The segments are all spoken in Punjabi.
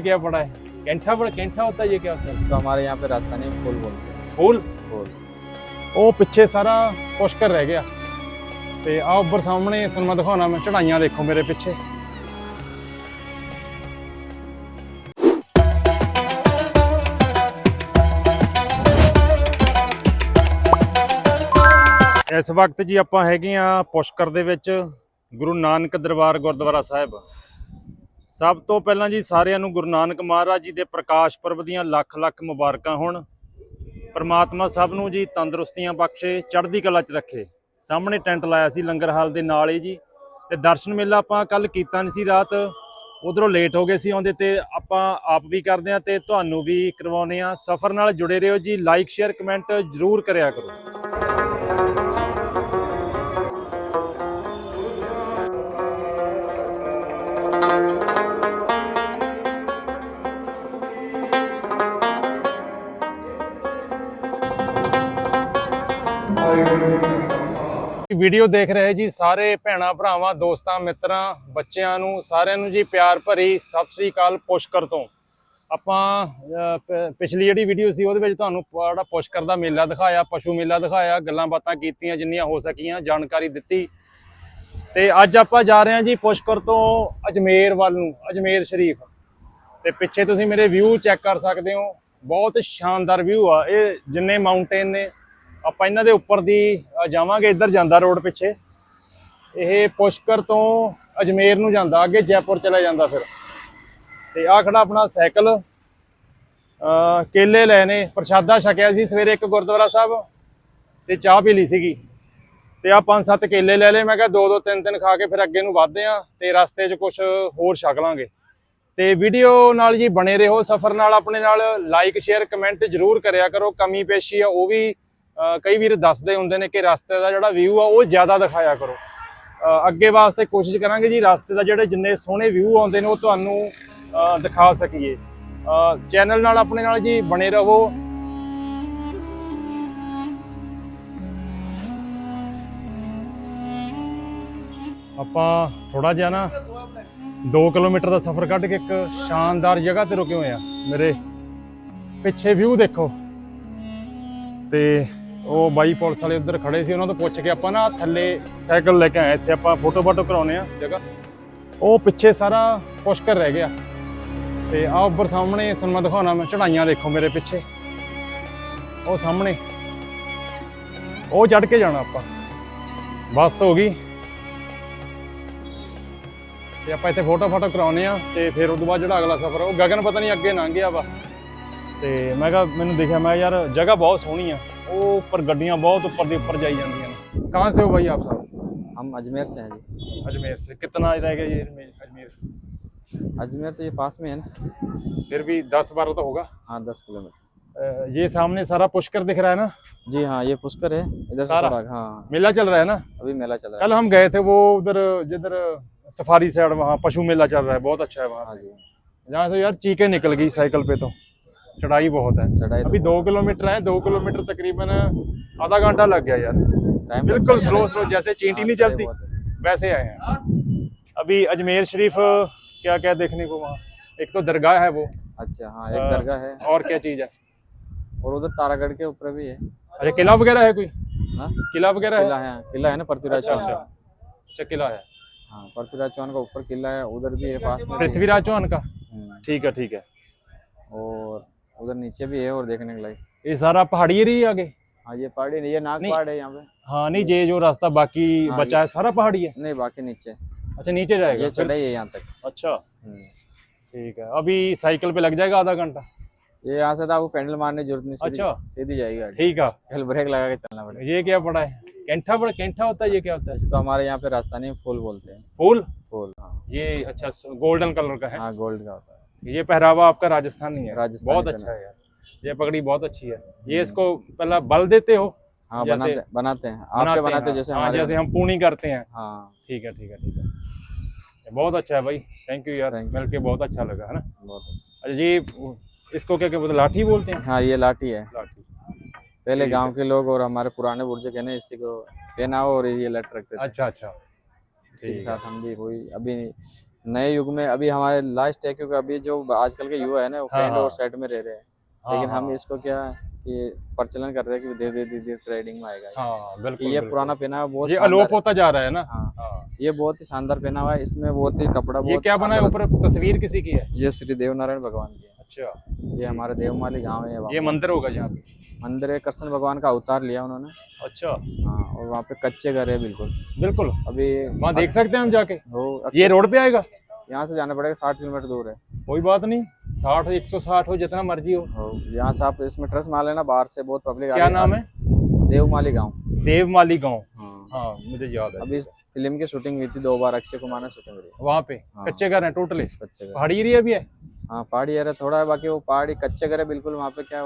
क्या पड़ा है कैंठा बड़ा कैंठा होता है ये क्या होता है इसको हमारे यहाँ पे राजस्थानी में फूल बोलते हैं फूल फूल ਉਹ ਪਿੱਛੇ ਸਾਰਾ ਪੁਸ਼ਕਰ ਰਹਿ ਗਿਆ ਤੇ ਆ ਉੱਪਰ ਸਾਹਮਣੇ ਤੁਹਾਨੂੰ ਮੈਂ ਦਿਖਾਉਣਾ ਮੈਂ ਚੜਾਈਆਂ ਦੇਖੋ ਮੇਰੇ ਪਿੱਛੇ ਇਸ ਵਕਤ ਜੀ ਆਪਾਂ ਹੈਗੇ ਆ ਪੁਸ਼ਕਰ ਦੇ ਵਿੱਚ ਗੁਰੂ ਨਾਨਕ ਦਰਬਾਰ ਗੁਰਦੁਆਰਾ ਸਾਹਿਬ ਸਭ ਤੋਂ ਪਹਿਲਾਂ ਜੀ ਸਾਰਿਆਂ ਨੂੰ ਗੁਰੂ ਨਾਨਕ ਮਹਾਰਾਜ ਜੀ ਦੇ ਪ੍ਰਕਾਸ਼ ਪੁਰਬ ਦੀਆਂ ਲੱਖ ਲੱਖ ਮੁਬਾਰਕਾਂ ਹੋਣ। ਪਰਮਾਤਮਾ ਸਭ ਨੂੰ ਜੀ ਤੰਦਰੁਸਤੀਆਂ ਬਖਸ਼ੇ, ਚੜ੍ਹਦੀ ਕਲਾ 'ਚ ਰੱਖੇ। ਸਾਹਮਣੇ ਟੈਂਟ ਲਾਇਆ ਸੀ ਲੰਗਰ ਹਾਲ ਦੇ ਨਾਲ ਹੀ ਜੀ। ਤੇ ਦਰਸ਼ਨ ਮੇਲਾ ਆਪਾਂ ਕੱਲ ਕੀਤਾ ਨਹੀਂ ਸੀ ਰਾਤ। ਉਧਰੋਂ ਲੇਟ ਹੋ ਗਏ ਸੀ ਆਉਂਦੇ ਤੇ ਆਪਾਂ ਆਪ ਵੀ ਕਰਦੇ ਆ ਤੇ ਤੁਹਾਨੂੰ ਵੀ ਕਰਵਾਉਨੇ ਆ ਸਫ਼ਰ ਨਾਲ ਜੁੜੇ ਰਹੋ ਜੀ। ਲਾਈਕ ਸ਼ੇਅਰ ਕਮੈਂਟ ਜਰੂਰ ਕਰਿਆ ਕਰੋ। ਵੀਡੀਓ ਦੇਖ ਰਹੇ ਜੀ ਸਾਰੇ ਭੈਣਾ, ਭਰਾਵਾਂ, ਦੋਸਤਾਂ, ਮਿੱਤਰਾਂ, ਬੱਚਿਆਂ ਨੂੰ, ਸਾਰਿਆਂ ਨੂੰ ਜੀ ਪਿਆਰ ਭਰੀ ਸਤਿ ਸ੍ਰੀ ਅਕਾਲ ਪੁਸ਼ਕਰ ਤੋਂ। ਆਪਾਂ ਪ- ਪਿਛਲੀ ਜਿਹੜੀ ਵੀਡੀਓ ਸੀ ਉਹਦੇ ਵਿੱਚ ਤੁਹਾਨੂੰ ਬੜਾ ਪੁਸ਼ਕਰ ਦਾ ਮੇਲਾ ਦਿਖਾਇਆ, ਪਸ਼ੂ ਮੇਲਾ ਦਿਖਾਇਆ, ਗੱਲਾਂ ਬਾਤਾਂ ਕੀਤੀਆਂ, ਜਿੰਨੀਆਂ ਹੋ ਸਕੀਆਂ, ਜਾਣਕਾਰੀ ਦਿੱਤੀ। ਤੇ ਅੱਜ ਆਪਾਂ ਜਾ ਰਹੇ ਹਾਂ ਜੀ ਪੁਸ਼ਕਰ ਤੋਂ ਅਜਮੇਰ ਵੱਲ ਨੂੰ, ਅਜਮੇਰ ਸ਼ਰੀਫ। ਤੇ ਪਿੱਛੇ ਤੁਸੀਂ ਮੇਰੇ ਵਿਊ ਚੈੱਕ ਕਰ ਸਕਦੇ ਹੋ। ਬਹੁਤ ਸ਼ਾਨਦਾਰ ਵਿਊ ਆ। ਇਹ ਜਿੰਨੇ ਮਾਊਂਟੇਨ ਨੇ ਆਪਾਂ ਇਹਨਾਂ ਦੇ ਉੱਪਰ ਦੀ ਜਾਵਾਂਗੇ ਇੱਧਰ ਜਾਂਦਾ ਰੋਡ ਪਿੱਛੇ। ਇਹ ਪੁਸ਼ਕਰ ਤੋਂ ਅਜਮੇਰ ਨੂੰ ਜਾਂਦਾ, ਅੱਗੇ ਜੈਪੁਰ ਚਲਾ ਜਾਂਦਾ ਫਿਰ। ਤੇ ਆ ਖੜਾ ਆਪਣਾ ਸਾਈਕਲ ਕੇਲੇ ਲਏ ਨੇ। ਪ੍ਰਸ਼ਾਦਾ ਛਕਿਆ ਸੀ ਸਵੇਰੇ ਇੱਕ ਗੁਰਦੁਆਰਾ ਸਾਹਿਬ ਤੇ ਚਾਹ ਪੀ ਲਈ ਸੀਗੀ। ਤੇ ਆ ਪੰਜ ਸੱਤ ਕੇਲੇ ਲੈ ਲਏ। ਮੈਂ ਕਿਹਾ ਦੋ ਦੋ ਤਿੰਨ ਤਿੰਨ ਖਾ ਕੇ ਫਿਰ ਅੱਗੇ ਨੂੰ ਵਧਦੇ ਆ ਤੇ ਰਸਤੇ 'ਚ ਕੁਝ ਹੋਰ ਛਕ ਲਾਂਗੇ। ਤੇ ਵੀਡੀਓ ਨਾਲ ਜੀ ਬਣੇ ਰਹੋ, ਸਫਰ ਨਾਲ ਆਪਣੇ ਨਾਲ। ਲਾਈਕ ਸ਼ੇਅਰ ਕਮੈਂਟ ਜਰੂਰ ਕਰਿਆ ਕਰੋ। ਕਮੀ ਪੇਸ਼ੀ ਆ, ਉਹ ਵੀ ਕਈ ਵੀਰ ਦੱਸਦੇ ਹੁੰਦੇ ਨੇ ਕਿ ਰਸਤੇ ਦਾ ਜਿਹੜਾ ਵਿਊ ਆ, ਉਹ ਜ਼ਿਆਦਾ ਦਿਖਾਇਆ ਕਰੋ। ਅੱਗੇ ਵਾਸਤੇ ਕੋਸ਼ਿਸ਼ ਕਰਾਂਗੇ ਜੀ, ਰਸਤੇ ਦਾ ਜਿਹੜੇ ਜਿੰਨੇ ਸੋਹਣੇ ਵਿਊ ਆਉਂਦੇ ਨੇ, ਉਹ ਤੁਹਾਨੂੰ ਦਿਖਾ ਸਕੀਏ। ਚੈਨਲ ਨਾਲ ਆਪਣੇ ਨਾਲ ਜੀ ਬਣੇ ਰਹੋ। ਆਪਾਂ ਥੋੜਾ ਜਿਹਾ ਨਾ 2 ਕਿਲੋਮੀਟਰ ਦਾ ਸਫ਼ਰ ਕੱਢ ਕੇ ਇੱਕ ਸ਼ਾਨਦਾਰ ਜਗ੍ਹਾ ਤੇ ਰੁਕੇ ਹੋਏ ਆ। ਮੇਰੇ ਪਿੱਛੇ ਵਿਊ ਦੇਖੋ। ਤੇ ਉਹ ਬਾਈ ਪੁਲਿਸ ਵਾਲੇ ਉੱਧਰ ਖੜੇ ਸੀ, ਉਹਨਾਂ ਤੋਂ ਪੁੱਛ ਕੇ ਆਪਾਂ ਨਾ ਥੱਲੇ ਸਾਈਕਲ ਲੈ ਕੇ ਆਏ, ਇੱਥੇ ਆਪਾਂ ਫੋਟੋ ਫੋਟੋ ਕਰਾਉਨੇ ਆ ਜਗ੍ਹਾ। ਉਹ ਪਿੱਛੇ ਸਾਰਾ ਪੁਸ਼ਕਰ ਰਹਿ ਗਿਆ। ਤੇ ਆ ਉੱਪਰ ਸਾਹਮਣੇ, ਤੁਹਾਨੂੰ ਮੈਂ ਦਿਖਾਉਣਾ, ਮੈਂ ਚੜਾਈਆਂ ਦੇਖੋ ਮੇਰੇ ਪਿੱਛੇ। ਉਹ ਸਾਹਮਣੇ। ਉਹ ਚੜ ਕੇ ਜਾਣਾ ਆਪਾਂ। ਬੱਸ ਹੋ ਗਈ। ਤੇ ਆਪਾਂ ਇੱਥੇ ਫੋਟੋ ਫੋਟੋ ਕਰਾਉਨੇ ਆ ਤੇ ਫਿਰ ਉਸ ਤੋਂ ਬਾਅਦ ਜਿਹੜਾ ਅਗਲਾ ਸਫ਼ਰ ਉਹ ਗਗਨ ਪਤਾ ਨਹੀਂ ਅੱਗੇ ਲੰਘ ਗਿਆ ਵਾ। ਤੇ ਮੈਂ ਕਿਹਾ, ਮੈਨੂੰ ਦੇਖਿਆ, ਮੈਂ ਯਾਰ, ਜਗ੍ਹਾ ਬਹੁਤ ਸੋਹਣੀ ਆ। ਉਹ ਉੱਪਰ ਗੱਡੀਆਂ ਬਹੁਤ ਉੱਪਰ ਦੇ ਉੱਪਰ ਜਾਈ ਜਾਂਦੀਆਂ ਨੇ ਕਹਾਂ ਸੇ ਹੋ ਭਾਈ ਆਪ ਸਾਹਿਬ हम अजमेर से हैं जी अजमेर से कितना रह गया ये अजमेर अजमेर अजमेर तो ये पास में है ना फिर भी दस बारह तो होगा हाँ दस किलोमीटर अ, ये सामने सारा पुष्कर दिख रहा है ना जी हाँ ये पुष्कर है इधर से सारा? थोड़ा हाँ मेला चल रहा है ना अभी मेला चल रहा कल हम गए थे वो उधर जिधर सफारी साइड वहाँ पशु मेला चल रहा है बहुत अच्छा है है वहाँ हाँ जी जहाँ से यार चीखें निकल गई साइकिल पे तो चढ़ाई बहुत है। चढ़ाई अभी दो किलोमीटर है दो किलोमीटर तकरीबन आधा घंटा लग गया यार। टाइम बिल्कुल स्लो स्लो जैसे चींटी नहीं चलती वैसे आए हैं। अभी अजमेर शरीफ क्या क्या देखने को वहाँ? एक तो दरगाह है वो। अच्छा हाँ एक दरगाह है। और क्या चीज़ है? और उधर तारागढ़ के ऊपर भी है। अच्छा किला वगैरह है कोई? हाँ? किला वगैरह है? किला है किला है ना पृथ्वीराज अच्छा चौहान अच्छा। अच्छा किला है। हाँ पृथ्वीराज चौहान का ऊपर किला है उधर भी है पास में पृथ्वीराज चौहान का? हम्म, ठीक है ठीक है। और उधर नीचे भी है और देखने के लायक। ये सारा पहाड़ी एरिया ही आगे? हाँ ये पहाड़ी नहीं ये नाग नहीं। पहाड़ है यहाँ पे। हाँ नहीं ये जो रास्ता बाकी हाँ, बचा है सारा पहाड़ी है? नहीं बाकी नीचे। अच्छा नीचे जाएगा ये चढ़ाई है यहाँ तक। अच्छा। हम्म। ठीक है अभी साइकिल पे लग जाएगा आधा घंटा? ये यहाँ से तो आपको पेंडल मारने ज़रूरत नहीं अच्छा। सीधी जाएगी ठीक है। कल ब्रेक लगा के चलना पड़ेगा। ये क्या पड़ा है? कैंठा पड़ा कैंठा होता है ये क्या होता है? इसको हमारे यहाँ पे राजस्थानी में फूल बोलते हैं। फूल? फूल हाँ। ये अच्छा गोल्डन कलर का है? हाँ गोल्ड का होता है। ये पहरावा आपका राजस्थानी है। राजस्थानी बहुत अच्छा है यार। ये पगड़ी बहुत अच्छी है। ये इसको पहला बल देते हो हाँ बनाते बनाते हैं। आपके बनाते हैं जैसे हाँ, हमारे जैसे हम पूनी करते हैं। हाँ। ठीक है ठीक है ठीक है। बहुत अच्छा है भाई। थैंक यू यार। मिल के बहुत अच्छा लगा है ना? बहुत अच्छा। अच्छा ये इसको क्या क्या बोलते लाठी बोलते हैं? हाँ ये लाठी है। लाठी। पहले गाँव के लोग और हमारे पुराने बुर्जे कहने इसी को पहनाओ और ये लट रखते अच्छा अच्छा। इसी के साथ हम भी वही अभी नए युग में अभी हमारे लास्ट है क्योंकि अभी जो आजकल के युवा है ना वो हाँ, हाँ। और सेट में रह रहे हैं। हाँ, लेकिन हम हाँ। इसको क्या कि प्रचलन कर रहे हैं कि धीरे धीरे धीरे ट्रेडिंग में आएगा। हाँ बिल्कुल ये बिल्कुल। पुराना पहनावा बहुत ये अलोप होता जा रहा है ना? हाँ। हाँ। ये बहुत ही शानदार पहनावा है इसमें बहुत ही कपड़ा ये क्या बना है? ऊपर तस्वीर किसी की है? ये श्री देव नारायण भगवान की है। अच्छा। ये हमारे देवमाली गाँव है ये मंदिर होगा यहाँ पे? मंदिर है कृष्ण भगवान का अवतार लिया उन्होंने। अच्छा। हाँ और वहाँ पे कच्चे घर है बिल्कुल। बिल्कुल। अभी वहाँ देख सकते हैं हम जाके? वो ये रोड पे आएगा? यहाँ से जाना पड़ेगा साठ किलोमीटर दूर है। कोई बात नहीं साठ एक सौ साठ हो जितना मर्ज़ी हो। यहाँ से आप इसमें ट्रस्ट मान लेना बाहर से बहुत पब्लिक क्या नाम है? देवमाली गाँव। देवमाली गाँव। हाँ। हाँ मुझे याद है। अभी फ़िल्म की शूटिंग हुई थी दो बार अक्षय कुमार ने शूटिंग करी। वहाँ पे? हाँ। कच्चे घर है टोटली कच्चे घर। पहाड़ी एरिया भी है? हाँ पहाड़ी एरिया थोड़ा है बाकी वो पहाड़ी कच्चे घर है बिल्कुल वहाँ पे क्या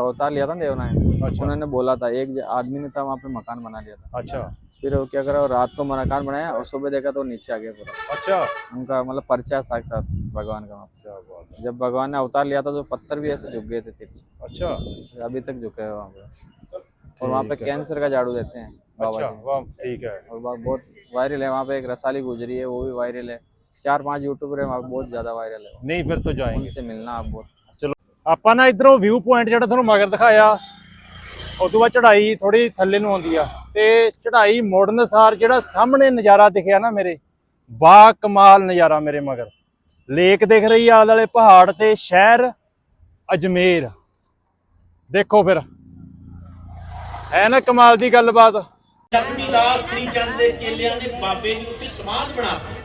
उतार लिया था ना देवना अच्छा। उन्होंने बोला था एक आदमी ने था वहाँ पे मकान बना लिया था। अच्छा। फिर वो क्या करा रात को मकान बनाया और सुबह देखा तो नीचे आ गया पूरा। अच्छा। उनका मतलब पर्चा है साक्षात भगवान का वहाँ जब भगवान ने अवतार लिया था तो पत्थर भी ऐसे झुक गए थे तिरछे अच्छा। अभी तक झुके हैं वहाँ पे। और वहाँ पे कैंसर का झाड़ू देते हैं बाबा अच्छा ठीक है। और बहुत वायरल है वहाँ पे एक रसाली गुजरी है वो भी वायरल है। ਚਾਰ पांच यूट्यूबर हैं बहुत ज्यादा वायरल है नहीं फिर तो जाएंगे। उनसे मिलना आप बहुत ਚਲੋ ਆਪਾਂ ਨਾ ਇਧਰੋਂ ਵਿਊ ਪੁਆਇੰਟ ਜਿਹੜਾ ਤੁਹਾਨੂੰ ਮਗਰ ਦਿਖਾਇਆ ਉਸ ਤੋਂ ਬਾਅਦ ਚੜ੍ਹਾਈ ਥੋੜੀ ਥੱਲੇ ਨੂੰ ਆਉਂਦੀ ਆ ਤੇ ਚੜ੍ਹਾਈ ਮੋੜਨ ਅਨੁਸਾਰ ਜਿਹੜਾ ਸਾਹਮਣੇ ਨਜ਼ਾਰਾ ਦਿਖਿਆ ਨਾ ਮੇਰੇ ਬਾ ਕਮਾਲ ਨਜ਼ਾਰਾ ਮੇਰੇ ਮਗਰ ਲੇਕ ਦਿਖ ਰਹੀ ਆ ਆਲੇ ਵਾਲੇ ਪਹਾੜ ਤੇ ਸ਼ਹਿਰ ਅਜਮੇਰ ਦੇਖੋ ਫਿਰ ਹੈ ਨਾ ਕਮਾਲ ਦੀ ਗੱਲਬਾਤ ਗਰਮੀ ਦਾ ਸ੍ਰੀ ਚੰਦ ਦੇ ਚੇਲਿਆਂ ਨੇ ਬਾਬੇ ਦੀ ਉੱਥੇ ਸਮਾਧ ਬਣਾਤੀ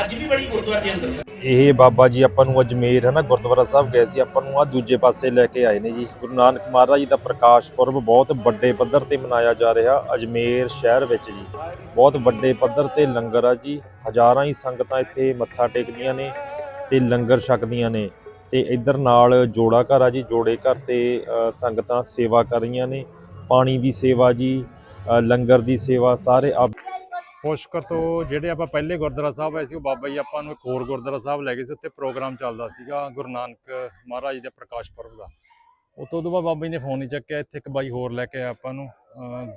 ਅੱਜ ਵੀ ਬੜੀ ਗੁਰਦੁਆਰੇ ਦੇ ਅੰਦਰ ਇਹ ਬਾਬਾ ਜੀ ਆਪਾਂ ਨੂੰ ਅਜਮੇਰ ਹੈ ਨਾ, ਗੁਰਦੁਆਰਾ ਸਾਹਿਬ ਗਏ ਸੀ, ਆਪਾਂ ਨੂੰ ਆ ਦੂਜੇ ਪਾਸੇ ਲੈ ਕੇ ਆਏ ਨੇ ਜੀ। ਗੁਰੂ ਨਾਨਕ ਮਹਾਰਾਜ ਜੀ ਦਾ ਪ੍ਰਕਾਸ਼ ਪੁਰਬ ਬਹੁਤ ਵੱਡੇ ਪੱਧਰ ਤੇ ਮਨਾਇਆ ਜਾ ਰਿਹਾ ਅਜਮੇਰ ਸ਼ਹਿਰ ਵਿੱਚ ਜੀ। ਬਹੁਤ ਵੱਡੇ ਪੱਧਰ ਤੇ ਲੰਗਰ ਆ ਜੀ। ਹਜ਼ਾਰਾਂ ਹੀ ਸੰਗਤਾਂ ਇੱਥੇ ਮੱਥਾ ਟੇਕਦੀਆਂ ਨੇ ਤੇ ਲੰਗਰ ਛਕਦੀਆਂ ਨੇ। ਤੇ ਇੱਧਰ ਨਾਲ ਜੋੜਾ ਘਰ ਆ ਜੀ, ਜੋੜੇ ਘਰ ਤੇ ਸੰਗਤਾਂ ਸੇਵਾ ਕਰ ਰਹੀਆਂ ਨੇ। ਪਾਣੀ ਦੀ ਸੇਵਾ ਜੀ ਲੰਗਰ ਦੀ ਸੇਵਾ, ਸਾਰੇ ਆਪ ਪੁਸ਼ਕਰ ਤੋਂ ਜਿਹੜੇ ਆਪਾਂ ਪਹਿਲੇ ਗੁਰਦੁਆਰਾ ਸਾਹਿਬ ਆਏ ਸੀ, ਉਹ ਬਾਬਾ ਜੀ ਆਪਾਂ ਨੂੰ ਇੱਕ ਹੋਰ ਗੁਰਦੁਆਰਾ ਸਾਹਿਬ ਲੈ ਗਏ ਸੀ, ਉੱਥੇ ਪ੍ਰੋਗਰਾਮ ਚੱਲਦਾ ਸੀਗਾ ਗੁਰੂ ਨਾਨਕ ਮਹਾਰਾਜ ਦੇ ਪ੍ਰਕਾਸ਼ ਪੁਰਬ ਦਾ। ਉਤੋਂ ਤੋਂ ਬਾਅਦ ਬਾਬਾ ਜੀ ਨੇ ਫੋਨ ਨਹੀਂ ਚੱਕਿਆ, ਇੱਥੇ ਇੱਕ ਬਾਈ ਹੋਰ ਲੈ ਕੇ ਆਇਆ ਆਪਾਂ ਨੂੰ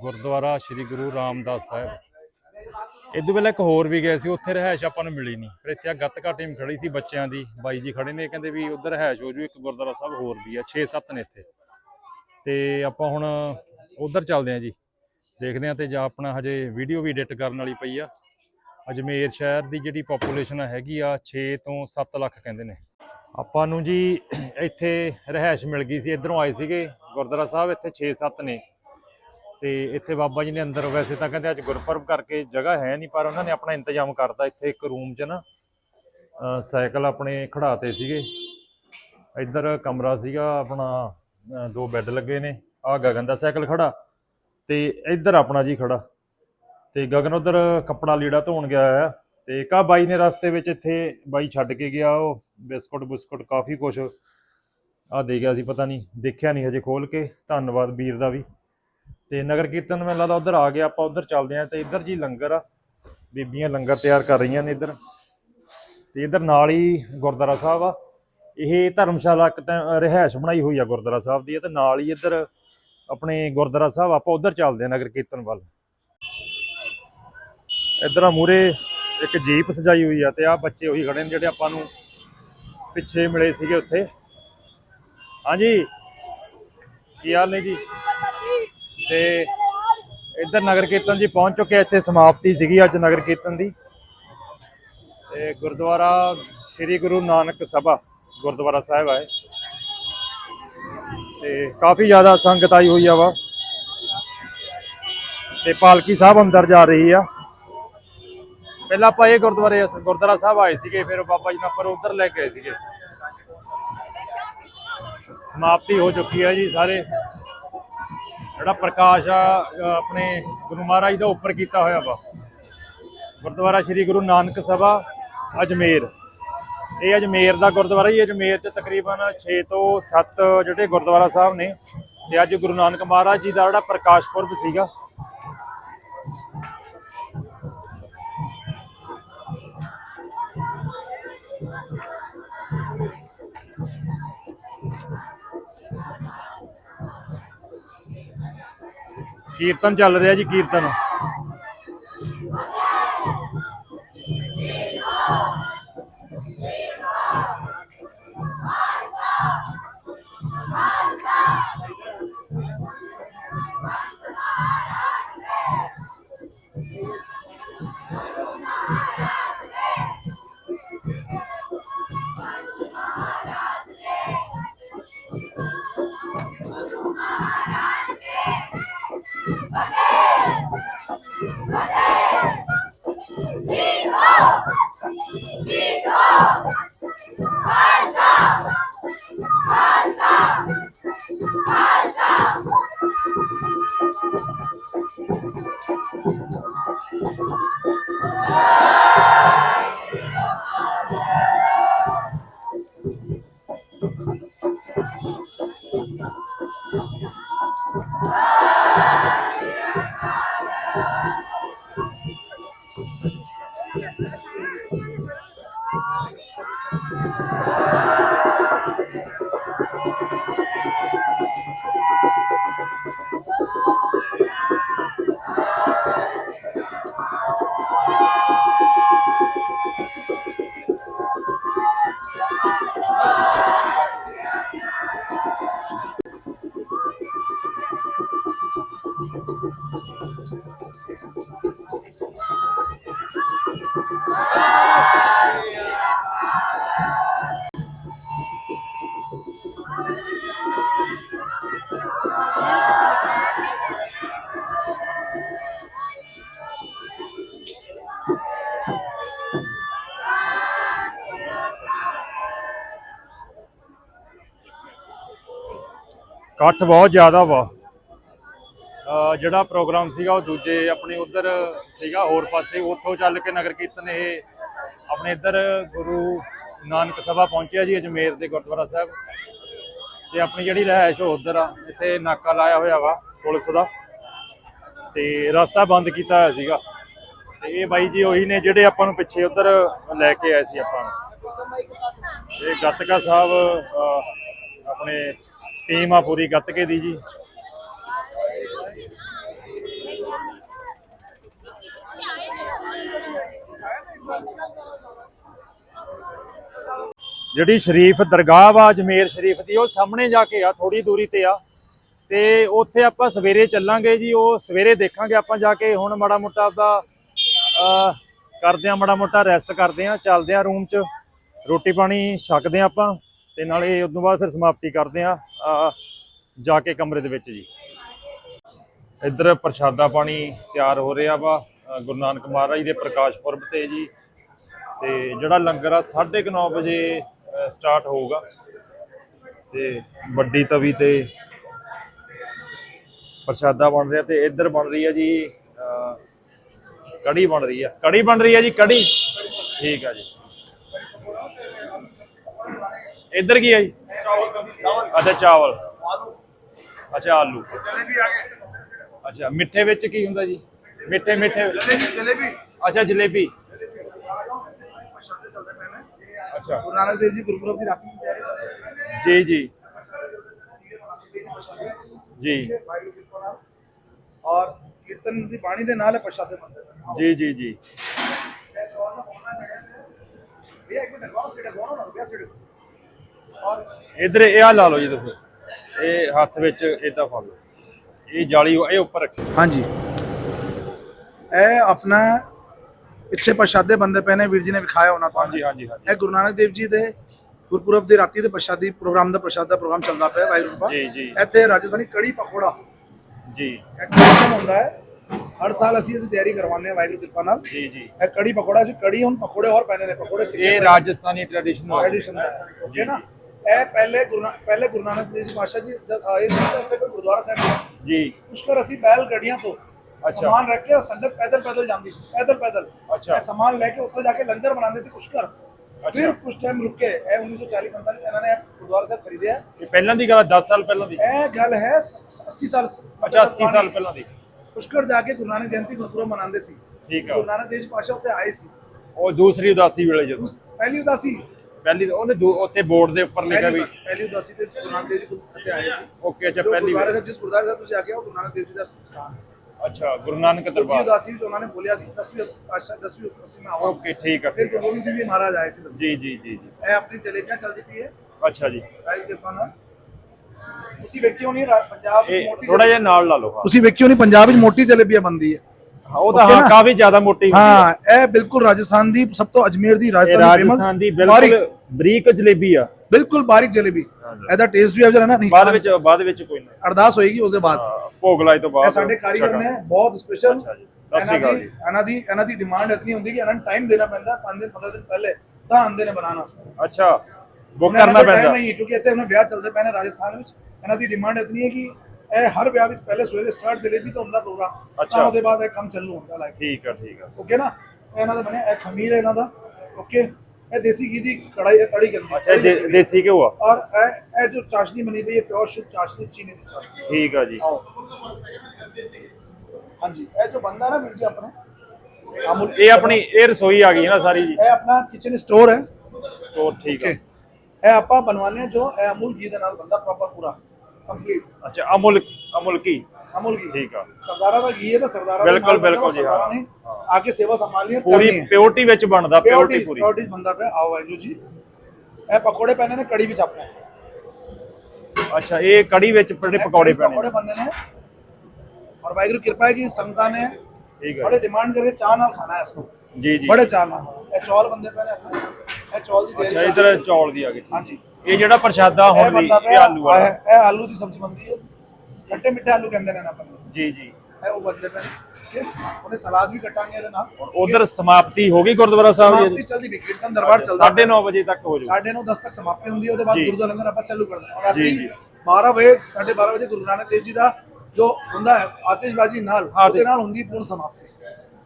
ਗੁਰਦੁਆਰਾ ਸ੍ਰੀ ਗੁਰੂ ਰਾਮਦਾਸ ਸਾਹਿਬ। ਇਦੋਂ ਵੇਲੇ ਇੱਕ ਹੋਰ ਵੀ ਗਏ ਸੀ, ਉੱਥੇ ਰਹਿائش ਆਪਾਂ ਨੂੰ ਮਿਲੀ ਨਹੀਂ। ਫਿਰ ਇੱਥੇ ਆ ਗੱਤਕਾ ਟੀਮ ਖੜੀ ਸੀ ਬੱਚਿਆਂ ਦੀ, ਬਾਈ ਜੀ ਖੜੇ ਨੇ ਕਹਿੰਦੇ ਵੀ ਉੱਧਰ ਰਹਿائش ਹੋ ਜੂ, ਇੱਕ ਗੁਰਦੁਆਰਾ ਸਾਹਿਬ ਹੋਰ ਵੀ ਆ 6-7 ਨੇ ਇੱਥੇ। ਤੇ ਆਪਾਂ ਹੁਣ ਉੱਧਰ ਚੱਲਦੇ ਆ ਜੀ। ਦੇਖਦੇ ਆ ਤੇ ਜਾਂ ਆਪਣਾ ਹਜੇ ਵੀਡੀਓ ਵੀ ਐਡਿਟ ਕਰਨ ਵਾਲੀ ਪਈ ਆ। ਅਜਮੇਰ ਸ਼ਹਿਰ ਦੀ ਜਿਹੜੀ ਪੋਪੂਲੇਸ਼ਨ ਹੈਗੀ ਆ 6 ਤੋਂ 7 ਲੱਖ ਕਹਿੰਦੇ ਨੇ। ਆਪਾਂ ਨੂੰ ਜੀ ਇੱਥੇ ਰਹਿائش ਮਿਲ ਗਈ ਸੀ, ਇਧਰੋਂ ਆਏ ਸੀਗੇ, ਗੁਰਦੁਆਰਾ ਸਾਹਿਬ ਇੱਥੇ 6-7 ਨੇ। ਤੇ ਇੱਥੇ ਬਾਬਾ ਜੀ ਨੇ ਅੰਦਰ, ਵੈਸੇ ਤਾਂ ਕਹਿੰਦੇ ਅੱਜ ਗੁਰਪੁਰਬ ਕਰਕੇ ਜਗ੍ਹਾ ਹੈ ਨਹੀਂ, ਪਰ ਉਹਨਾਂ ਨੇ ਆਪਣਾ ਇੰਤਜ਼ਾਮ ਕਰਤਾ ਇੱਥੇ ਇੱਕ ਰੂਮ 'ਚ ਨਾ। ਸਾਈਕਲ ਆਪਣੇ ਖੜਾਤੇ ਸੀਗੇ। ਇੱਧਰ ਕਮਰਾ ਸੀਗਾ, ਆਪਣਾ ਦੋ ਬੈੱਡ ਲੱਗੇ ਨੇ। ਆ ਗਗਨ ਦਾ ਸਾਈਕਲ ਖੜਾ ਤੇ ਇੱਧਰ ਆਪਣਾ ਜੀ ਖੜਾ। ਤੇ ਗਗਨ ਉਧਰ ਕੱਪੜਾ ਲੀੜਾ ਧੋਣ ਗਿਆ ਆ। ਤੇ ਕਾ ਬਾਈ ਨੇ ਰਸਤੇ ਵਿੱਚ ਇੱਥੇ ਬਾਈ ਛੱਡ ਕੇ ਗਿਆ ਉਹ, ਬਿਸਕੁਟ ਬਿਸਕੁਟ ਕਾਫੀ ਕੁਝ ਆ ਦੇ ਗਿਆ ਸੀ, ਪਤਾ ਨਹੀਂ, ਦੇਖਿਆ ਨਹੀਂ ਹਜੇ ਖੋਲ ਕੇ। ਧੰਨਵਾਦ ਵੀਰ ਦਾ ਵੀ। ਤੇ ਨਗਰ ਕੀਰਤਨ ਮੈਂ ਲੱਗਦਾ ਉਧਰ ਆ ਗਿਆ, ਆਪਾਂ ਉਧਰ ਚੱਲਦੇ ਆਂ ਤੇ ਇੱਧਰ ਜੀ ਲੰਗਰ ਆ। ਬੀਬੀਆਂ ਲੰਗਰ ਤਿਆਰ ਕਰ ਰਹੀਆਂ ਨੇ ਇੱਧਰ। ਤੇ ਇੱਧਰ ਨਾਲ ਹੀ ਗੁਰਦੁਆਰਾ ਸਾਹਿਬ ਆ। ਇਹ ਧਰਮਸ਼ਾਲਾ ਇੱਕ ਰਿਹਾਇਸ਼ ਬਣਾਈ ਹੋਈ ਆ ਗੁਰਦੁਆਰਾ ਸਾਹਿਬ ਦੀ। ਤੇ ਨਾਲ ਹੀ ਇੱਧਰ ਆਪਣੇ ਗੁਰਦੁਆਰਾ ਸਾਹਿਬ ਆਪਾਂ ਉਧਰ ਚੱਲਦੇ ਆ ਨਗਰ ਕੀਰਤਨ ਵੱਲ। ਇੱਧਰ ਆ ਮੂਰੇ ਇੱਕ ਜੀਪ ਸਜਾਈ ਹੋਈ ਆ ਤੇ ਆ ਬੱਚੇ ਉਹੀ ਖੜੇ ਨੇ ਜਿਹੜੇ ਆਪਾਂ ਨੂੰ ਪਿੱਛੇ ਮਿਲੇ ਸੀਗੇ ਉੱਥੇ। ਹਾਂਜੀ, ਕੀ ਹਾਲ ਨੇ ਜੀ? ਤੇ ਇੱਧਰ ਨਗਰ ਕੀਰਤਨ ਜੀ ਪਹੁੰਚ ਚੁੱਕੇ ਇੱਥੇ ਸਮਾਪਤੀ ਸੀਗੀ ਅੱਜ ਨਗਰ ਕੀਰਤਨ ਦੀ। ਤੇ ਗੁਰਦੁਆਰਾ ਸ੍ਰੀ ਗੁਰੂ ਨਾਨਕ ਸਭਾ ਗੁਰਦੁਆਰਾ ਸਾਹਿਬ ਆਏ ਤੇ ਕਾਫੀ ਜ਼ਿਆਦਾ ਸੰਗਤ ਆਈ ਹੋਈ ਆ ਵਾ। ਤੇ ਪਾਲਕੀ ਸਾਹਿਬ ਅੰਦਰ ਜਾ ਰਹੀ ਆ। ਪਹਿਲਾਂ ਆਪਾਂ ਇਹ ਗੁਰਦੁਆਰੇ ਗੁਰਦੁਆਰਾ ਸਾਹਿਬ ਆਏ ਸੀਗੇ, ਫਿਰ ਬਾਬਾ ਜੀ ਨਾਲ ਪਰ ਉਧਰ ਲੈ ਕੇ ਆਏ ਸੀਗੇ। ਸਮਾਪਤੀ ਹੋ ਚੁੱਕੀ ਹੈ ਜੀ ਸਾਰੇ। ਜਿਹੜਾ ਪ੍ਰਕਾਸ਼ ਆ ਆਪਣੇ ਗੁਰੂ ਮਹਾਰਾਜ ਦਾ ਉੱਪਰ ਕੀਤਾ ਹੋਇਆ ਵਾ। ਗੁਰਦੁਆਰਾ ਸ੍ਰੀ ਗੁਰੂ ਨਾਨਕ ਸਭਾ, ਅਜਮੇਰ। ਇਹ ਅਜਮੇਰ ਦਾ ਗੁਰਦੁਆਰਾ ਹੀ ਅਜਮੇਰ ਚ ਤਕਰੀਬਨ 6 ਤੋਂ 7 ਜਿਹੜੇ ਗੁਰਦੁਆਰਾ ਸਾਹਿਬ ਨੇ ਤੇ ਅੱਜ ਗੁਰੂ ਨਾਨਕ ਮਹਾਰਾਜ ਜੀ ਦਾ ਜਿਹੜਾ ਪ੍ਰਕਾਸ਼ ਪੁਰਬ ਸੀਗਾ। ਕੀਰਤਨ ਚੱਲ ਰਿਹਾ ਜੀ, ਕੀਰਤਨ। といたします。ਇਕੱਠ ਬਹੁਤ ਜ਼ਿਆਦਾ ਵਾ। ਜਿਹੜਾ ਪ੍ਰੋਗਰਾਮ ਸੀਗਾ ਉਹ ਦੂਜੇ ਆਪਣੇ ਉਧਰ ਸੀਗਾ, ਹੋਰ ਪਾਸੇ ਉੱਥੋਂ ਚੱਲ ਕੇ ਨਗਰ ਕੀਰਤਨ ਇਹ ਆਪਣੇ ਇੱਧਰ ਗੁਰੂ ਨਾਨਕ ਸਭਾ ਪਹੁੰਚਿਆ ਜੀ, ਅਜਮੇਰ ਦੇ ਗੁਰਦੁਆਰਾ ਸਾਹਿਬ। ਤੇ ਆਪਣੀ ਜਿਹੜੀ ਰਹਿائش ਉਹ ਉਧਰ ਆ, ਇੱਥੇ ਨਾਕਾ ਲਾਇਆ ਹੋਇਆ ਵਾ ਪੁਲਿਸ ਦਾ। ਤੇ ਰਸਤਾ ਬੰਦ ਕੀਤਾ ਹੋਇਆ ਸੀਗਾ। ਤੇ ਇਹ ਬਾਈ ਜੀ ਉਹੀ ਨੇ ਜਿਹੜੇ ਆਪਾਂ ਨੂੰ ਪਿੱਛੇ ਉਧਰ ਲੈ ਕੇ ਆਏ ਸੀ ਆਪਾਂ ਨੂੰ। ਇਹ ਗੱਤਕਾ ਸਾਹਿਬ ਆਪਣੇ ਟੀਮ ਆ ਪੂਰੀ ਗੱਤਕੇ ਦੀ ਜੀ। ਜਿਹੜੀ ਸ਼ਰੀਫ ਦਰਗਾਹ ਵਾ, ਅਜਮੇਰ ਸ਼ਰੀਫ ਦੀ, ਉਹ ਸਾਹਮਣੇ ਜਾ ਕੇ ਆ ਥੋੜੀ ਦੂਰੀ ਤੇ ਆ। ਤੇ ਉੱਥੇ ਆਪਾਂ ਸਵੇਰੇ ਚੱਲਾਂਗੇ ਜੀ, ਉਹ ਸਵੇਰੇ ਦੇਖਾਂਗੇ ਆਪਾਂ ਜਾ ਕੇ। ਹੁਣ ਮਾੜਾ ਮੋਟਾ ਆਪਦਾ ਕਰਦੇ ਆ, ਮਾੜਾ ਮੋਟਾ ਰੈਸਟ ਕਰਦੇ ਆ, ਚੱਲਦੇ ਆ ਰੂਮ 'ਚ। ਰੋਟੀ ਪਾਣੀ ਛਕਦੇ ਆ ਆਪਾਂ। ਤੇ ਨਾਲੇ ਉਸ ਤੋਂ ਬਾਅਦ ਫਿਰ ਸਮਾਪਤੀ ਕਰਦੇ ਆ ਜਾ ਕੇ ਕਮਰੇ ਦੇ ਵਿੱਚ ਜੀ। ਇੱਧਰ ਪ੍ਰਸ਼ਾਦਾ ਪਾਣੀ ਤਿਆਰ ਹੋ ਰਿਹਾ ਵਾ ਗੁਰੂ ਨਾਨਕ ਮਹਾਰਾਜ ਦੇ ਪ੍ਰਕਾਸ਼ ਪੁਰਬ ਤੇ ਜੀ। ਤੇ ਜਿਹੜਾ ਲੰਗਰ ਆ 9:30 ਵਜੇ ਸਟਾਰਟ ਹੋਊਗਾ। ਤੇ ਵੱਡੀ ਤਵੀ ਤੇ ਪ੍ਰਸ਼ਾਦਾ ਬਣ ਰਿਹਾ ਤੇ ਇੱਧਰ ਬਣ ਰਹੀ ਹੈ ਜੀ ਕੜੀ ਬਣ ਰਹੀ ਹੈ ਕੜੀ ਬਣ ਰਹੀ ਹੈ ਜੀ, ਕੜੀ। ਠੀਕ ਆ ਜੀ। ਇੱਧਰ ਕੀ ਹੈ ਜੀ? ਅੱਛਾ ਚਾਵਲ। ਅੱਛਾ ਆਲੂ। ਅੱਛਾ ਮਿੱਠੇ ਵਿੱਚ ਕੀ ਹੁੰਦਾ ਜੀ? ਮਿੱਠੇ ਮਿੱਠੇ। ਜਲੇਬੀ ਅੱਛਾ ਜਲੇਬੀ। ਅੱਛਾ। ਗੁਰੂ ਨਾਨਕ ਦੇਵ ਜੀ ਗੁਰਪੁਰਬ ਦੀ ਰਹੇ ਜੀ। ਜੀ। ਜੀ ਔਰ ਕੀਰਤਨ ਦੀ ਬਾਣੀ ਦੇ ਨਾਲ ਇਹ ਪ੍ਰਸ਼ਾਦੇ ਬਣਦੇ ਨੇ। ਜੀ ਜੀ ਜੀ। ਭਈਆ ਇੱਕ ਮਿੰਟ ਲਗਾਓ ਸਿੱਧਾ ਦੋਨੋਂ ਨਾ ਸਿੱਧਾ ਔਰ ਇਧਰ ਇਹ ਆ ਲਾ ਲਓ ਜੀ ਤੁਸੀਂ। ਇਹ ਹੱਥ ਵਿੱਚ ਇਦਾਂ ਫੜ ਲਓ। ਇਹ ਜਾਲੀ ਇਹ ਉੱਪਰ ਰੱਖੀ। ਹਾਂਜੀ। ਇਹ ਆਪਣਾ ਪਿੱਛੇ ਪ੍ਰਸ਼ਾਦੇ ਬੰਦੇ ਪਏ ਨੇ ਵੀਰ ਜੀ ਨੇ ਵਿਖਾਇਆ ਹੋਣਾ ਹਾਂਜੀ ਤੁਹਾਨੂੰ ਹਾਂਜੀ ਹਾਂਜੀ। ਇਹ ਗੁਰੂ ਨਾਨਕ ਦੇਵ ਜੀ ਦੇ ਗੁਰਪੁਰਬ ਦੀ ਰਾਤੀ ਦੇ ਪ੍ਰਸ਼ਾਦੀ ਪ੍ਰੋਗਰਾਮ ਦਾ ਪ੍ਰਸ਼ਾਦ ਦਾ ਪ੍ਰੋਗਰਾਮ ਚੱਲਦਾ ਪਿਆ ਵਾਹਿਗੁਰੂ ਜੀ, ਜੀ। ਇੱਥੇ ਰਾਜਸਥਾਨੀ ਕੜੀ ਪਕੌੜਾ। ਜੀ। ਇਹ ਟ੍ਰੈਡੀਸ਼ਨ ਹੁੰਦਾ ਹੈ। ਹਰ ਸਾਲ ਅਸੀਂ ਇਹਦੀ ਤਿਆਰੀ ਕਰਵਾਉਂਦੇ ਹਾਂ ਵਾਹਿਗੁਰੂ ਕਿਰਪਾ ਨਾਲ। ਜੀ ਜੀ। ਇਹ ਕੜੀ ਪਕੌੜਾ ਸੀ ਕੜੀ ਹੁਣ ਪਕੌੜੇ ਹੋਰ ਪੈਣੇ ਨੇ ਪਕੌੜੇ ਸਿੱਕੇ ਇਹ। ਰਾਜਸਥਾਨੀ ਟ੍ਰੈਡੀਸ਼ਨਲ ਐਡੀਸ਼ਨ ਦਾ। ਓਕੇ ਨਾ? ਇਹ ਪਹਿਲੇ ਗੁਰੂ ਪਹਿਲੇ ਗੁਰੂ ਨਾਨਕ ਦੇਵ ਜੀ ਪਾਤਸ਼ਾਹ ਜੀ ਜਦ ਆਏ ਸੀ ਤਾਂ ਇੱਥੇ ਕੋਈ ਗੁਰਦੁਆਰਾ ਸਾਹਿਬ ਸੀ। ਜੀ। ਪੁਸ਼ਕਰ ਅਸੀਂ ਬੈਲ ਗੱਡੀਆਂ ਤੋਂ ਅੱਛਾ। ਸਮਾਨ ਰੱਖ ਕੇ ਉਹ ਸੰਗਤ ਪੈਦਲ ਪੈਦਲ ਜਾਂਦੀ ਸੀ ਪੈਦਲ ਪੈਦਲ। ਅੱਛਾ। ਸਮਾਨ ਲੈ ਕੇ ਉੱਥੇ ਜਾ ਕੇ ਲੰਗਰ ਬਣਾਉਂਦੇ ਸੀ ਪੁਸ਼ਕਰ ਫਿਰ ਕੁਝ ਟਾਈਮ ਰੁਕੇ ਇਹ 1940 45 ਇਹਨਾਂ ਨੇ ਗੁਰਦੁਆਰਾ ਸਾਹਿਬ ਖਰੀਦਿਆ। ਇਹ ਪਹਿਲਾਂ ਦੀ ਗੱਲ 10 ਸਾਲ ਪਹਿਲਾਂ ਦੀ? ਇਹ ਗੱਲ ਹੈ 80 ਸਾਲ ਅੱਛਾ 80 ਸਾਲ ਪਹਿਲਾਂ ਦੀ। ਪੁਸ਼ਕਰ ਜਾ ਕੇ ਗੁਰੂ ਨਾਨਕ ਜਯੰਤੀ ਗੁਰਪੁਰਬ ਮਨਾਉਂਦੇ ਸੀ। ਠੀਕ ਆ। ਗੁਰੂ ਨਾਨਕ ਦੇਵ ਜੀ ਪਾਤਸ਼ਾਹ ਉੱਥੇ ਆਏ ਸੀ। ਉਹ ਦੂਸਰੀ ਉਦਾਸੀ ਵੇਲੇ ਜਦੋਂ? ਪਹਿਲੀ ਉਦਾਸੀ ਪਹਿਲੀ ਉਹਨੇ ਦੂ- ਉੱਥੇ ਬੋਰਡ ਦੇ ਉੱਪਰ ਲਿਖਿਆ ਵੀ ਪਹਿਲੀ ਉਦਾਸੀ ਤੇ ਗੁਰੂ ਨਾਨਕ ਦੇਵ ਜੀ ਉੱਥੇ ਆਏ ਸੀ। ਓਕੇ ਅੱਛਾ ਜੋ ਪਹਿਲੀ ਸਾਹਿਬ ਜਿਸ ਗੁਰਦੁਆਰਾ ਸਾਹਿਬ ਤੁਸੀਂ ਆ ਕੇ ਆਓ ਗੁਰੂ ਨਾਨਕ ਦੇਵ ਜੀ ਦਾ ਸਥਾਨ ਹੈ। ਅੱਛਾ ਗੁਰੂ ਨਾਨਕ ਦਰਬਾਰ। ਉਦਾਸੀ ਵਿੱਚ ਉਹਨਾਂ ਨੇ ਬੋਲਿਆ ਸੀ 10ਵੀਂ ਪਾਤਸ਼ਾਹ 10ਵੀਂ ਉਦਾਸੀ ਮੈਂ ਆਵਾਂ ਓਕੇ ਠੀਕ ਆ ਫਿਰ ਗੋਬਿੰਦ ਸਿੰਘ ਜੀ ਮਹਾਰਾਜ ਆਏ ਸੀ ਜੀ ਜੀ ਜੀ ਜੀ। ਇਹ ਆਪਣੀ ਜਲੇਬੀਆਂ ਚੱਲਦੀ ਪਈ ਹੈ। ਅੱਛਾ ਜੀ। ਰਾਜ ਕਿਰਪਾ ਨਾਲ। ਤੁਸੀਂ ਵੇਖਿਓ ਨਹੀਂ ਪੰਜਾਬ ਵਿੱਚ ਮੋਟੀ ਥੋੜਾ ਜਿਹਾ ਨਾਲ ਲਾ ਲਓ ਹਾਂ। ਤੁਸੀਂ ਵੇਖਿਓ ਨਹੀਂ ਪੰਜਾਬ ਵਿੱਚ ਮੋਟੀ ਜਲੇਬੀਆਂ ਬਣਦੀ ਹੈ ਹਾਂ। ਉਹ ਤਾਂ ਹਾਂ? ਕਾਫੀ ਜ਼ਿਆਦਾ ਮੋਟੀ ਹੁੰਦੀ ਹੈ ਹਾਂ ਇਹ ਬਿਲਕੁਲ ਰਾਜਸਥਾਨ ਦੀ ਸਭ ਤੋਂ ਅਜਮੇਰ ਦੀ ਰਾਜਸਥਾਨ ਦੀ ਰਾਜਸਥਾਨ ਬਿਲਕੁਲ ਬਰੀਕ ਜਲੇਬੀ ਆ। ਬਿਲਕੁਲ ਬਾਰੀਕ ਜਲੇਬੀ। ਇਹਦਾ ਟੇਸਟ ਵੀ ਅਜਰ ਹੈ ਨਾ ਨਹੀਂ ਬਾਅਦ ਵਿੱਚ ਬਾਅਦ ਵਿੱਚ ਕੋਈ ਨਾ ਅਰਦਾਸ ਹੋਏਗੀ ਉਸ ਦੇ ਬਾਅਦ। ਹਾਂ, ਭੋਗ ਲਾਏ ਤੋਂ ਇਹ ਬਾਅਦ ਸਾਡੇ ਕਾਰੀਗਰ ਨੇ ਬਹੁਤ ਸਪੈਸ਼ਲ ਅੱਛਾ ਜੀ। ਸਤਿ ਸ਼੍ਰੀ ਇਹਨਾਂ ਅਕਾਲ ਦੀ ਜੀ। ਇਹਨਾਂ ਦੀ ਇਹਨਾਂ ਦੀ ਡਿਮਾਂਡ ਇਤਨੀ ਹੁੰਦੀ ਕਿ ਇਹਨਾਂ ਨੂੰ ਟਾਈਮ ਦੇਣਾ ਪੈਂਦਾ 5 ਦਿਨ 15 ਦਿਨ ਪਹਿਲੇ ਤਾਂ ਆਂਦੇ ਨੇ ਬਣਾਉਣ ਵਾਸਤੇ। ਅੱਛਾ ਬੁੱਕ ਉਹਨਾਂ ਕਰਨਾ ਪੈਂਦਾ। ਨਹੀਂ ਕਿਉਂਕਿ ਇੱਥੇ ਉਹਨਾਂ ਵਿਆਹ ਚੱਲਦੇ ਪਏ ਨੇ ਰਾਜਸਥਾਨ ਵਿੱਚ। ਇਹਨਾਂ ਦੀ ਡਿਮਾਂਡ ਇਤਨੀ ਹੈ ਕਿ ਇਹ ਹਰ ਵਿਆਹ ਵਿੱਚ ਪਹਿਲੇ ਸਵੇਰੇ ਸਟਾਰਟ ਜਲੇਬੀ ਤੋਂ ਹੁੰਦਾ ਪ੍ਰੋਗਰਾਮ। ਤਾਂ ਉਹਦੇ ਬਾਅਦ ਇਹ ਕੰਮ ਚੱਲੂ ਹੁੰਦਾ ਲਾਈਕ ਠੀਕ ਆ ਠੀਕ ਆ। ਓਕੇ ਨਾ? ਇਹ ਇਹਨਾਂ ਦਾ ਬਣਿਆ ਇਹ ਖਮੀਰ ਹੈ ਇਹਨਾਂ ਦਾ। ਓਕੇ ਇਹ ਦੇਸੀ ਘੀ ਦੀ ਕੜਾਈ ਇਹ ਕੜੀ ਕਹਿੰਦੀ ਅੱਛਾ ਦੇਸੀ ਘਿਓ ਆ? ਔਰ ਇਹ ਇਹ ਜੋ ਚਾਸ਼ਨੀ ਬਣੀ ਪਈ ਹੈ ਪਿਓਰ ਸ਼ੁੱਧ ਚਾਸ਼ਨੀ ਚੀਨੀ ਦੀ ਚਾਸ਼ਨੀ। ਠੀਕ ਆ ਜੀ। ਹਾਂਜੀ ਇਹ ਜੋ ਬੰਦਾ ਨਾ ਵੀਰ ਜੀ ਆਪਣਾ ਅਮੁਲ ਇਹ ਆਪਣੀ ਇਹ ਰਸੋਈ ਆ ਗਈ ਹੈ ਨਾ ਸਾਰੀ ਜੀ। ਇਹ ਆਪਣਾ ਕਿਚਨ ਸਟੋਰ ਹੈ। ਸਟੋਰ ਠੀਕ ਓਕੇ ਇਹ ਆਪਾਂ ਬਣਵਾਉਂਦੇ ਹਾਂ ਜੋ ਇਹ ਅਮੁਲ ਘੀ ਦੇ ਨਾਲ ਬੰਦਾ ਪ੍ਰੋਪਰ ਪੂਰਾ। ਕੰਪਲੀਟ ਅੱਛਾ ਅਮੁਲ ਅਮੁਲ ਕੀ ਅਮੁਲ ਘੀ ਠੀਕ ਆ ਸਰਦਾਰਾ ਦਾ ਘੀ ਹੈ ਤਾਂ ਸਰਦਾਰਾ ਦੇ ਬਿਲਕੁਲ, ਨਾਲ ਬੰਦਾ, ਬਿਲਕੁਲ ਜੀ, ਹਾਂ। ਸਰਦਾਰਾਂ ਨੇ ਆਕੇ ਸੇਵਾ ਸੰਭਾਲਣੀ ਹੈ ਪੂਰੀ ਕਰਨੀ ਹੈ ਪਿਓਰਟੀ ਵਿੱਚ ਬਣਦਾ ਪਿਓਰਟੀ ਪਿਓਰਟੀ ਪੂਰੀ ਪਿਓਰਟੀ ਬੰਦਾ ਪਿਆ ਆਓ ਵਾਹਿਗੁਰੂ ਜੀ ਇਹ ਪਕੌੜੇ ਪੈਣੇ ਨੇ ਕੜੀ ਵਿੱਚ ਆਪਣੇ ਅੱਛਾ ਇਹ ਕੜੀ ਵਿੱਚ ਜਿਹੜੇ ਪਕੌੜੇ ਪੈਣੇ ਪਕੌੜੇ बनने ने और वाहिगुरु कृपा है कि संगता ने ਠੀਕ ਆ बड़े डिमांड करके चाह नाल खाना है इसको ਜੀ ਜੀ बड़े चाह नाल ये चौल बंदे पे ने अपने ये चौल दी ਅੱਛਾ देर ਇਧਰ ਚੌਲ ਦੀ ਆ ਗਈ हां जी ਇਹ ਜਿਹੜਾ ਪ੍ਰਸ਼ਾਦਾ ਹੁਣ ਵੀ ਇਹ ਆਲੂ ਵਾਲਾ। ਇਹ ਆਲੂ ਦੀ ਸਬਜ਼ੀ ਬੰਦੀ ਹੈ। ਖੱਟੇ ਮਿੱਠੇ ਆਲੂ ਕਹਿੰਦੇ ਨੇ ਨਾ ਆਪਾਂ ਜੀ ਜੀ। ਇਹ ਉਹ ਬੰਦੇ ਨੇ। ਉਹਨੇ ਸਲਾਦ ਵੀ ਕਟਾਂਗੇ ਇਹਦੇ ਨਾਲ। ਉਧਰ ਸਮਾਪਤੀ ਹੋ ਗਈ ਗੁਰਦੁਆਰਾ ਸਾਹਿਬ ਦੀ ਸਮਾਪਤੀ ਚੱਲਦੀ ਵੀ ਕੀਰਤਨ ਦਰਬਾਰ ਚੱਲਦਾ 9:30 ਵਜੇ ਤੱਕ ਹੋ ਜੂ 9:30 10 ਤੱਕ ਸਮਾਪਤ ਹੁੰਦੀ ਹੈ ਉਹਦੇ ਬਾਅਦ ਗੁਰਦੁਆਰਾ ਲੰਗਰ ਆਪਾਂ ਚਾਲੂ ਕਰਦੇ ਹਾਂ। ਰਾਤੀ 12 ਵਜੇ 12:30 ਵਜੇ ਗੁਰੂ ਨਾਨਕ ਦੇਵ ਜੀ ਦਾ ਜੋ ਹੁੰਦਾ ਹੈ ਆਤਿਸ਼ਬਾਜ਼ੀ ਨਾਲ ਉਹਦੇ ਨਾਲ ਹੁੰਦੀ ਪੂਰਨ ਸਮਾਪਤੀ।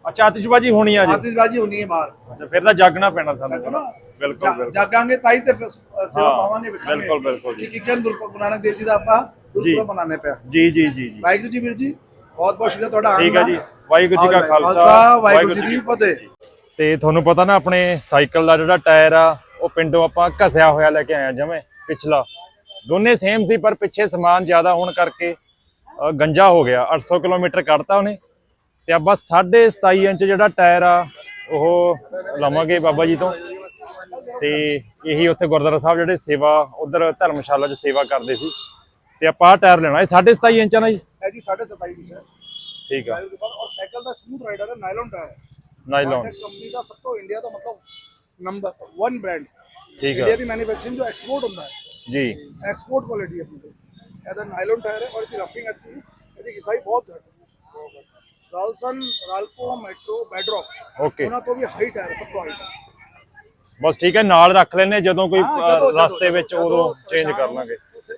ਅੱਛਾ ਆਤਿਸ਼ਬਾਜੀ ਹੋਣੀ ਆ ਜੀ? ਆਤਿਸ਼ਬਾਜ਼ੀ ਹੁੰਦੀ ਹੈ ਬਾਹਰ। ਅੱਛਾ ਫਿਰ ਤਾਂ ਜਾਗਣਾ ਪੈਣਾ ਸਾਨੂੰ ਨਾ। ਬਿਲਕੁਲ ਬਿਲਕੁਲ। ਜਾਗਾਂਗੇ ਤਾਂ ਹੀ ਤੇ ਫਿਰ ਸੇਵਾ ਪਾਵਾਂਗੇ ਵਿਖਾਂਗੇ। ਬਿਲਕੁਲ, ਬਿਲਕੁਲ ਜੀ। ਕਿ ਕਿਕਨ ਗੁਰੂ ਨਾਨਕ ਦੇਵ ਜੀ ਦਾ ਆਪਾਂ ਗੁਰਪੁਰਬ ਮਨਾਣੇ ਪਿਆ ਜੀ ਜੀ ਜੀ ਜੀ। ਵਾਹਿਗੁਰੂ ਜੀ ਵੀਰ ਜੀ ਬਹੁਤ ਬਹੁਤ ਸ਼ੁਕਰੀਆ ਤੁਹਾਡਾ ਆਉਣ ਠੀਕ ਹੈ ਦਾ। ਜੀ। ਵਾਹਿਗੁਰੂ ਜੀ ਕਾ ਖਾਲਸਾ। ਵਾਹਿਗੁਰੂ ਜੀ ਦੀ ਫਤਿਹ। ਤੇ ਤੁਹਾਨੂੰ ਪਤਾ ਨਾ ਆਪਣੇ ਸਾਈਕਲ ਦਾ ਜਿਹੜਾ ਟਾਇਰ ਆ ਉਹ ਪਿੰਡੋਂ ਆਪਾਂ ਘਸਿਆ ਹੋਇਆ ਲੈ ਕੇ ਆਏ ਆ ਜਮੇ ਪਿਛਲਾ। ਦੋਨੇ ਸੇਮ ਸੀ ਪਰ ਪਿੱਛੇ ਸਮਾਨ ਜ਼ਿਆਦਾ ਹੋਣ ਕਰਕੇ ਗੰਜਾ ਹੋ ਗਿਆ। 800 ਕਿਲੋਮੀਟਰ ਕੱਢਤਾ ਉਹਨੇ। ਤੇ ਆਪਾਂ 27.5 ਇੰਚ ਜਿਹੜਾ ਟਾਇਰ ਆ ਉਹ ਲਵਾਂਗੇ ਬਾਬਾ ਜੀ ਤੋਂ। ਤੇ ਇਹੀ ਉੱਥੇ ਗੁਰਦੁਆਰਾ ਸਾਹਿਬ ਜਿਹੜੇ ਸੇਵਾ ਉਧਰ ਧਰਮਸ਼ਾਲਾ 'ਚ ਸੇਵਾ ਕਰਦੇ ਸੀ। ਤੇ ਆਪਾਂ ਟਾਇਰ ਲੈਣਾ ਇਹ 27.5 ਇੰਚ ਆ ਨਾ ਜੀ? ਹੈ ਜੀ 27.5 ਵਿੱਚ ਹੈ ਠੀਕ ਆ। ਔਰ ਸਾਈਕਲ ਦਾ ਸਮੂਥ ਰਾਈਡਰ ਹੈ ਨਾਈਲਨ ਟਾਇਰ ਹੈ ਨਾਈਲੌਨ ਕੰਪਨੀ ਦਾ ਸਭ ਤੋਂ ਇੰਡੀਆ ਦਾ ਮਤਲਬ ਨੰਬਰ 1 ਬ੍ਰਾਂਡ ਠੀਕ ਇੰਡੀਆ ਆ ਦੀ ਮੈਨੂਫੈਕਚਰਿੰਗ ਜੋ ਐਕਸਪੋਰਟ ਹੁੰਦਾ ਹੈ। ਜੀ। ਐਕਸਪੋਰਟ ਕੁਆਲਿਟੀ ਹੈ ਇਹਦਾ ਨਾਈਲਨ ਟਾਇਰ ਹੈ ਔਰ ਇਹਦੀ ਰਫਿੰਗ ਅੱਛੀ ਹੈ ਇਹਦੀ ਘਿਸਾਈ ਬਹੁਤ ਘੱਟ ਹੈ। ਰਾਲਸਨ ਰਾਲਕੋ ਮੈਟਰੋ ਬੈਡਰੌਕ ਓਕੇ ਉਹਨਾਂ ਤੋਂ ਵੀ ਹਾਈ ਟਾਇਰ ਹੈ, ਸਭ ਤੋਂ ਹਾਈ ਬਸ ਠੀਕ ਹੈ ਨਾਲ ਰੱਖ ਲੈਨੇ ਜਦੋਂ ਕੋਈ ਹਾਂ, ਅ, ਜਦੋਂ- ਰਸਤੇ ਵਿੱਚ ਜਦੋਂ ਉਦੋਂ ਚੇਂਜ ਪਰੇਸ਼ਾਨ ਕਰ ਹੋ, ਲਾਂਗੇ ਉੱਥੇ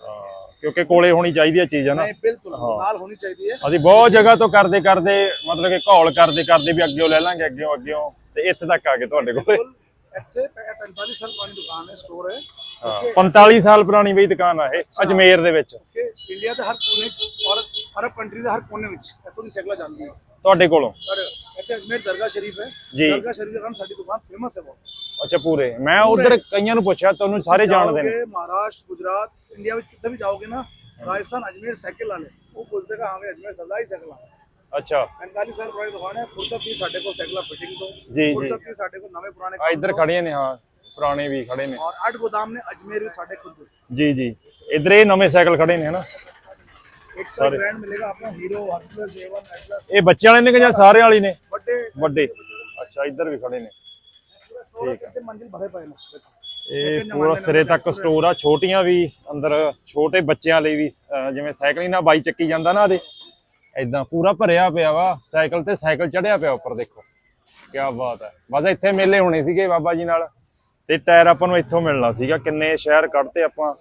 ਹਾਂ, ਕਿਉਂਕਿ ਕੋਲੇ ਹੋਣੀ ਚਾਹੀਦੀ ਹੈ ਚੀਜ਼ ਹੈ ਨਾ ਨਹੀਂ ਬਿਲਕੁਲ ਨਾਲ ਹੋਣੀ ਚਾਹੀਦੀ ਹੈ ਅਸੀਂ ਬਹੁਤ ਜਗ੍ਹਾ ਤੋਂ ਕਰਦੇ ਕਰਦੇ ਮਤਲਬ ਕਿ ਘੌਲ ਕਰਦੇ ਕਰਦੇ ਵੀ ਅੱਗਿਓਂ ਲੈ ਲਾਂਗੇ ਅੱਗਿਓਂ ਅੱਗਿਓਂ ਤੇ ਇੱਥੇ ਤੱਕ ਆ ਗਏ ਤੁਹਾਡੇ ਕੋਲੇ ਬਿਲਕੁਲ ਇੱਥੇ ਪ- 45 ਸਾਲ ਪੁਰਾਣੀ ਦੁਕਾਨ ਹੈ ਸਟੋਰ ਹਾਂ 45 ਸਾਲ ਪੁਰਾਣੀ ਬਈ ਦੁਕਾਨ ਆ ਇਹ ਅਜਮੇਰ ਦੇ ਵਿੱਚ। ਇੰਡੀਆ ਦੇ ਹਰ ਕੋਨੇ 'ਚ ਔਰ ਅਰਬ ਕੰਟਰੀ ਦੇ ਹਰ ਕੋਨੇ ਵਿੱਚ ਇੱਥੋਂ ਦੀ ਸਾਈਕਲਾਂ ਜਾਂਦੀ ਹੈ ਤੁਹਾਡੇ ਕੋਲੋਂ? ਸਰ ਇੱਥੇ ਅਜਮੇਰ ਦਰਗਾਹ ਸ਼ਰੀਫ ਹੈ। ਜੀ। ਦਰਗਾਹ ਸ਼ਰੀਫ ਦਾ ਕੰਮ ਸਾਡੀ ਦੁਕਾਨ ਫੇਮਸ ਹੈ ਬਹੁਤ। ਅੱਛਾ ਪੂਰੇ। ਮੈਂ ਉਧਰ ਕਈਆਂ ਨੂੰ ਪੁੱਛਿਆ ਤੁਹਾਨੂੰ ਸਾਰੇ ਜਾਣਦੇ ਨੇ। ਜਾਓਗੇ ਮਹਾਰਾਸ਼ਟਰ ਗੁਜਰਾਤ ਇੰਡੀਆ ਵਿੱਚ ਕਿਤੇ ਵੀ ਜਾਓਗੇ ਨਾ ਰਾਜਸਥਾਨ ਅਜਮੇਰ ਸਾਈਕਲ ਵਾਲੇ ਉਹ ਪੁੱਛਦੇ ਕਿ ਹਾਂ ਵੀ ਅਜਮੇਰ ਸਰਦਾਰ ਹੀ ਸਾਈਕਲ ਆ ਅੱਛਾ। 45 ਸਾਲ ਪੁਰਾਣੀ ਦੁਕਾਨ ਹੈ ਫੁਰਸਤ ਦੀ ਸਾਡੇ ਕੋਲ ਸਾਈਕਲਾਂ ਫਿਟਿੰਗ ਤੋਂ। ਜੀ। ਫੁਰਸਤ ਦੀ ਸਾਡੇ ਕੋਲ ਨਵੇਂ ਪੁਰਾਣੇ ਆ ਇੱਧਰ ਖੜੀਆਂ ਨੇ ਹਾਂ। ਪੁਰਾਣੇ ਵੀ ਖੜੇ ਨੇ। ਔਰ ਅੱਠ ਗੋਦਾਮ ਨੇ ਅਜਮੇਰ ਵੀ ਸਾਡੇ ਖੁਦ ਜੀ ਜੀ। ਇੱਧਰ ਇਹ ਨਵੇਂ ਸਾਈਕਲ ਖੜੇ ਨੇ ਹਨਾ? ਇੱਕ ਤਾਂ ਬ੍ਰਾਂਡ ਮਿਲੇਗਾ ਆਪਣਾ ਹੀਰੋ ਹਰਕੁਲਸ A1 ਐਟਲਸ ਇਹ ਬੱਚਿਆਂ ਵਾਲੇ ਨੇ ਕਿ ਜਾਂ ਸਾਰੇ ਵਾਲੀ ਨੇ? ਵੱਡੇ। ਵੱਡੇ। ਅੱਛਾ ਇੱਧਰ ਵੀ ਖੜੇ ਨੇ। ਠੀਕ ਹੈ। ਮੰਜ਼ਿਲ ਭਰੇ ਪਏ ਨੇ ਦੇਖੋ। ਇਹ ਪੂਰਾ ਸਿਰੇ ਤੱਕ ਸਟੋਰ ਆ। ਛੋਟੀਆਂ ਵੀ ਅੰਦਰ ਛੋਟੇ ਬੱਚਿਆਂ ਲਈ ਵੀ ਅਹ ਜਿਵੇਂ ਸਾਈਕਲਿੰਗ ਨਾਲ ਬਾਈ ਚੱਕੀ ਜਾਂਦਾ ਨਾ ਇਹਦੇ ਐਦਾਂ ਪੂਰਾ ਭਰਿਆ ਪਿਆ ਵਾ। ਸਾਈਕਲ ਤੇ ਸਾਈਕਲ ਚੜਿਆ ਪਿਆ ਉੱਪਰ ਦੇਖੋ। ਕੀ ਬਾਤ ਹੈ। ਬਸ ਇੱਥੇ ਮੇਲੇ ਹੋਣੇ ਸੀਗੇ ਬਾਬਾ ਜੀ ਨਾਲ। ਤੇ ਟਾਇਰ ਆਪਾਂ ਨੂੰ ਇੱਥੋਂ ਮਿਲਣਾ ਸੀਗਾ, ਕਿੰਨੇ ਸ਼ਹਿਰ ਕੱਢਤੇ ਆਪਾਂ।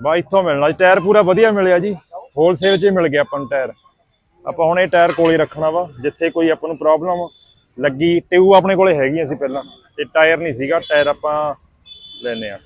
ਬਾ, ਇੱਥੋਂ ਮਿਲਣਾ ਸੀ। ਟਾਇਰ ਪੂਰਾ ਵਧੀਆ ਮਿਲਿਆ ਜੀ। ਹੋਲਸੇਲ 'ਚ ਹੀ ਮਿਲ ਗਿਆ ਆਪਾਂ ਨੂੰ ਟਾਇਰ। ਆਪਾਂ ਹੁਣ ਇਹ ਟਾਇਰ ਕੋਲੇ ਰੱਖਣਾ ਵਾ, ਜਿੱਥੇ ਕੋਈ ਆਪਾਂ ਨੂੰ ਪ੍ਰੋਬਲਮ ਲੱਗੀ ਟਿਊ ਆਪਣੇ ਕੋਲੇ ਹੈਗੀਆਂ ਸੀ ਪਹਿਲਾਂ, ਤੇ ਟਾਇਰ ਨਹੀਂ ਸੀਗਾ। ਟਾਇਰ ਆਪਾਂ ਲੈਨੇ ਆ